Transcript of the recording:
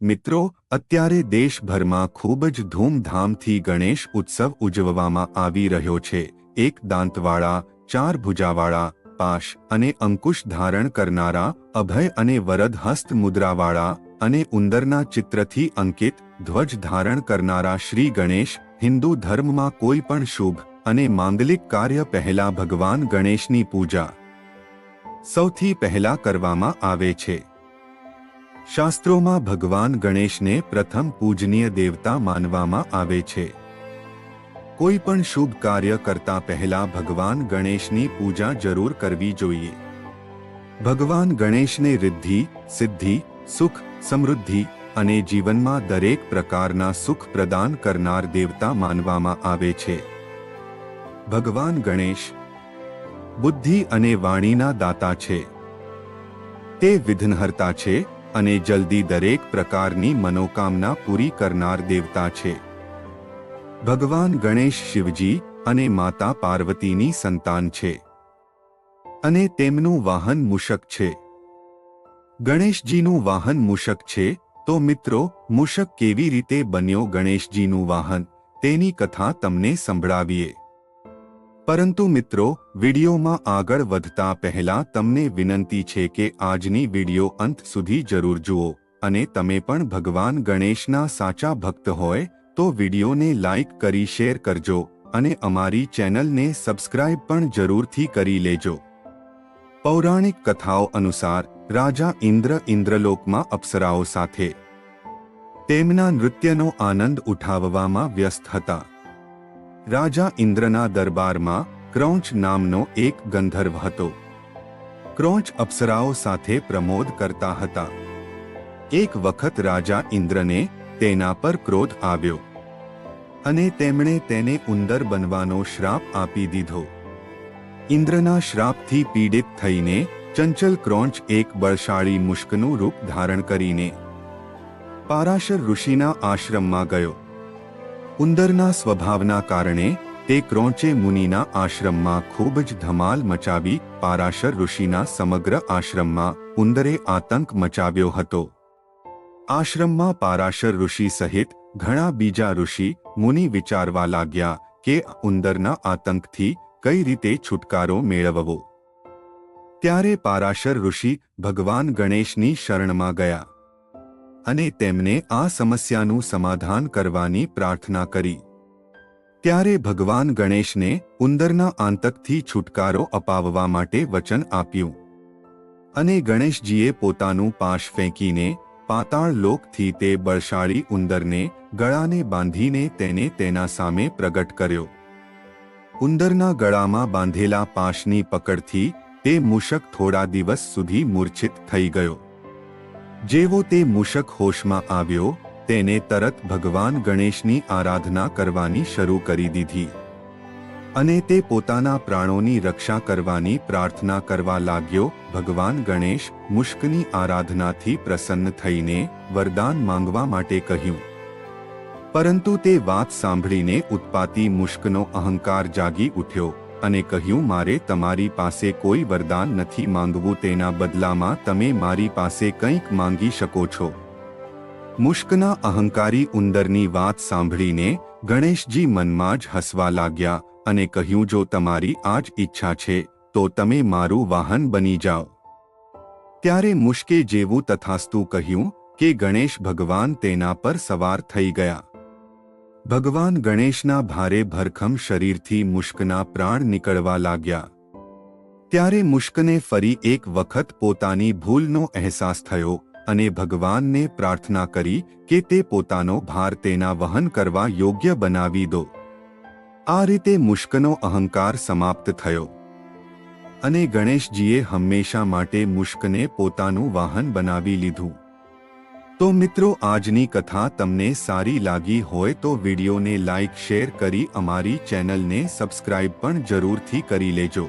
મિત્રો, અત્યારે દેશભરમાં ખૂબ જ ધૂમધામથી ગણેશ ઉત્સવ ઉજવવામાં આવી રહ્યો છે. એક દાંતવાળા, ચાર ભુજાવાળા, પાશ અને અંકુશ ધારણ કરનારા, અભય અને વરદ હસ્ત મુદ્રાવાળા અને ઉંદરના ચિત્રથી અંકિત, ધ્વજ ધારણ કરનારા શ્રી ગણેશ, હિન્દુ ધર્મમાં કોઈ પણ શુભ અને માંગલિક કાર્ય પહેલા ભગવાન ગણેશની પૂજા સૌથી પહેલા કરવામાં આવે છે. શાસ્ત્રોમાં ભગવાન ગણેશને પ્રથમ પૂજનીય દેવતા માનવામાં આવે છે. કોઈ પણ શુભ કાર્ય કરતા પહેલા ભગવાન ગણેશની પૂજા જરૂર કરવી જોઈએ. ભગવાન ગણેશને રિદ્ધિ, સિદ્ધિ, સુખ, સમૃદ્ધિ અને જીવનમાં દરેક પ્રકારના સુખ પ્રદાન કરનાર દેવતા માનવામાં આવે છે. ભગવાન ગણેશ બુદ્ધિ અને વાણીના દાતા છે. તે વિઘ્નહર્તા છે અને જલ્દી દરેક પ્રકારની મનોકામના પૂરી કરનાર દેવતા છે. ભગવાન ગણેશ શિવજી અને માતા પાર્વતીની સંતાન છે. અને તેમનું વાહન મૂષક છે. ગણેશજીનું વાહન મૂષક છે, તો મિત્રો, મૂષક કેવી રીતે બન્યો ગણેશજીનું વાહન? તેની કથા તમને સંભળાવીએ. પરંતુ મિત્રો, વિડીયોમાં આગળ વધતા પહેલા તમને વિનંતી છે કે આજની વીડિયો અંત સુધી જરૂર જુઓ અને તમે પણ ભગવાન ગણેશના સાચા ભક્ત હોય, તો વિડીયોને લાઇક કરી શેર કરજો અને અમારી ચેનલને સબસ્ક્રાઇબ પણ જરૂરથી કરી લેજો. પૌરાણિક કથાઓ અનુસાર, રાજા ઇન્દ્ર ઇન્દ્રલોકમાં અપ્સરાઓ સાથે તેમના નૃત્યનો આનંદ ઉઠાવવામાં વ્યસ્ત હતા. રાજા ઇન્દ્રના દરબારમાં ક્રૌંચ નામનો એક ગંધર્વ હતો. ક્રૌંચ અપ્સરાઓ સાથે પ્રમોદ કરતા હતા. એક વખત રાજા ઇન્દ્રને તેના પર ક્રોધ આવ્યો અને તેમણે તેને ઉંદર બનવાનો શ્રાપ આપી દીધો. ઇન્દ્રના શ્રાપથી પીડિત થઈને ચંચલ ક્રોંચ એક બળશાળી મુશ્કનું રૂપ ધારણ કરીને પારાશર ઋષિના આશ્રમમાં ગયો. ઉંદરના સ્વભાવના કારણે તે ક્રોંચે મુનિના આશ્રમમાં ખૂબ જ ધમાલ મચાવી પારાશર ઋષિના સમગ્ર આશ્રમમાં ઉંદરે આતંક મચાવ્યો હતો. આશ્રમમાં પારાશર ઋષિ સહિત ઘણા બીજા ઋષિ મુનિ વિચારવા લાગ્યા કે ઉંદરના આતંકથી કઈ રીતે છુટકારો મેળવવો. ત્યારે પારાશર ઋષિ ભગવાન ગણેશની શરણમાં ગયા. અને તેમને આ સમસ્યાનું સમાધાન કરવાની પ્રાર્થના કરી. ત્યારે ભગવાન ગણેશને ઉંદરના આંતકથી છુટકારો અપાવવા માટે વચન આપ્યું. અને ગણેશજીએ પોતાનું પાશ ફેંકીને પાતાળ લોકથી તે બળશાળી ઉંદરને ગળાને બાંધીને તેને તેના સામે પ્રગટ કર્યો. ઉંદરના ગળામાં બાંધેલા પાશની પકડથી તે મૂષક થોડા દિવસ સુધી મૂર્છિત થઈ ગયો. જેવો તે મૂષક હોશમાં આવ્યો, તેને તરત ભગવાન ગણેશની આરાધના કરવાની શરૂ કરી દીધી. અને તે પોતાના પ્રાણોની રક્ષા કરવાની પ્રાર્થના કરવા લાગ્યો, ભગવાન ગણેશ મુશ્કની આરાધનાથી પ્રસન્ન થઈને વરદાન માંગવા માટે કહ્યું. પરંતુ તે વાત સાંભળીને ઉત્પાતી મુશ્કનો અહંકાર જાગી ઉઠ્યો. અને કહ્યું, મારે તમારી પાસે કોઈ વરદાન નથી માંગવું, તેના બદલામાં તમે મારી પાસે કંઈક માંગી શકો છો. મુશ્કના અહંકારી ઉંદરની વાત સાંભળીને ગણેશજી મનમાં જ હસવા લાગ્યા અને કહ્યું, જો તમારી આ જ ઈચ્છા છે, તો તમે મારું વાહન બની જાઓ. ત્યારે મુશ્કે જેવું તથાસ્તુ કહ્યું કે ગણેશ ભગવાન તેના પર સવાર થઈ ગયા. ભગવાન ગણેશના ભારે ભરખમ શરીરથી મુશ્કના પ્રાણ નીકળવા લાગ્યા. ત્યારે મુશ્કને ફરી એક વખત પોતાની ભૂલનો અહેસાસ થયો અને ભગવાનને પ્રાર્થના કરી કે તે પોતાનો ભાર તેના વહન કરવા યોગ્ય બનાવી દો. આ રીતે મુશ્કનો અહંકાર સમાપ્ત થયો. અને ગણેશજીએ હંમેશા માટે મુશ્કને પોતાનું વાહન બનાવી લીધું. તો મિત્રો, આજની કથા તમને સારી લાગી હોય તો વિડીયોને લાઇક શેર કરી અમારી ચેનલને સબસ્ક્રાઇબ પણ જરૂરથી કરી લેજો.